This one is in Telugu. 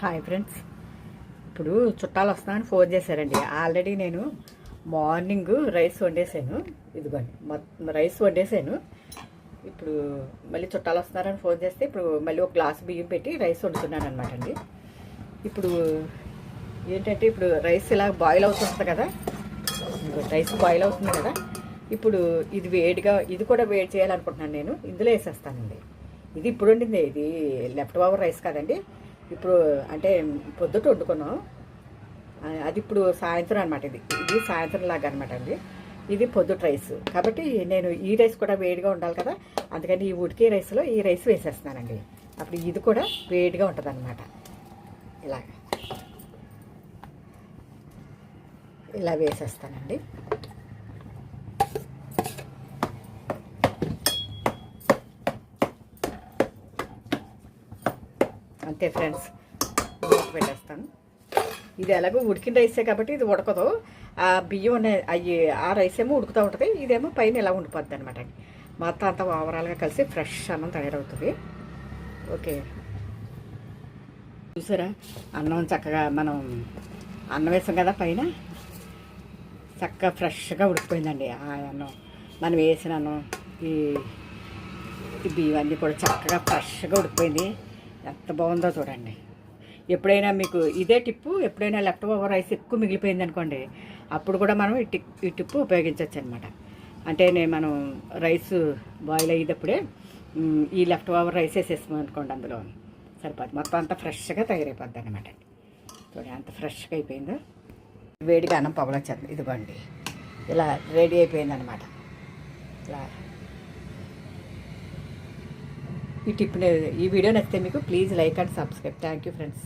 Hi friends. ఇప్పుడు చుట్టాలు వస్తున్నారని ఫోన్ చేశారండి. ఆల్రెడీ నేను మార్నింగ్ రైస్ వండేసాను ఇదిగోండి రైస్ వండేసాను ఇప్పుడు మళ్ళీ చుట్టాలు వస్తున్నారని ఫోన్ చేస్తే ఇప్పుడు మళ్ళీ ఒక గ్లాస్ బియ్యం పెట్టి రైస్ వండుతున్నాను అనమాట అండి. ఇప్పుడు ఏంటంటే ఇప్పుడు రైస్ ఇలా బాయిల్ అవుతుంది కదా. రైస్ బాయిల్ అవుతుంది కదా. ఇప్పుడు ఇది వేడిగా ఇది కూడా వేడి చేయాలనుకుంటున్నాను నేను. ఇందులో వేసేస్తానండి. ఇది ఇప్పుడు వండింది. ఇది లెఫ్ట్ ఓవర్ రైస్ కాదండి. ఇప్పుడు అంటే పొద్దుట వండుకున్నాం. అది ఇప్పుడు సాయంత్రం అనమాట ఇది. ఇది సాయంత్రం లాగా అనమాట అండి. ఇది పొద్దుట రైస్. కాబట్టి నేను ఈ రైస్ కూడా వేడిగా ఉండాలి కదా. అందుకని ఈ ఉడికే రైస్లో ఈ రైస్ వేసేస్తున్నానండి. అప్పుడు ఇది కూడా వేడిగా ఉంటుంది అనమాట ఇలాగ. ఇలా వేసేస్తానండి. అంతే ఫ్రెండ్స్ మూత పెట్టేస్తాను ఇది ఎలాగో ఉడికిన రైసే కాబట్టి ఇది ఉడకదు. ఆ బియ్యం అవి అయ్యి ఆ రైస్ ఏమో ఉడుకుతూ ఉంటుంది. ఇదేమో పైన ఇలా ఉండిపోద్ది అనమాట మొత్తం అంతా ఓవరాల్గా కలిసి ఫ్రెష్ అన్నం తయారవుతుంది. ఓకే. చూసారా? అన్నం చక్కగా మనం అన్నం వేసాం కదా పైన. చక్కగా ఫ్రెష్గా ఉడికిపోయిందండి ఆ అన్నం. మనం వేసిన అన్నం ఈ ఈ బియ్యం అన్నీ కూడా చక్కగా ఫ్రెష్గా ఉడికిపోయింది. ఎంత బాగుందో చూడండి. ఎప్పుడైనా మీకు ఇదే టిప్పు ఎప్పుడైనా లెఫ్ట్ ఓవర్ రైస్ ఎక్కువ మిగిలిపోయింది అనుకోండి అప్పుడు కూడా మనం ఈ టిప్ ఈ టిప్పు ఉపయోగించవచ్చు అనమాట అంటే నేను మనం రైస్ బాయిల్ అయ్యేటప్పుడే ఈ లెఫ్ట్ ఓవర్ రైస్ వేసేసాం అనుకోండి అందులో. సరిపోద్ది మొత్తం అంతా ఫ్రెష్గా తయారైపోద్ది అనమాట చూడండి అంత ఫ్రెష్గా అయిపోయిందో. వేడిగా అన్నం పొగలొచ్చేది ఇదిగోండి. ఇలా రెడీ అయిపోయింది అనమాట ఇలా ఈ టిప్ ఈ వీడియో నచ్చితే మీకు please like and subscribe. Thank you friends.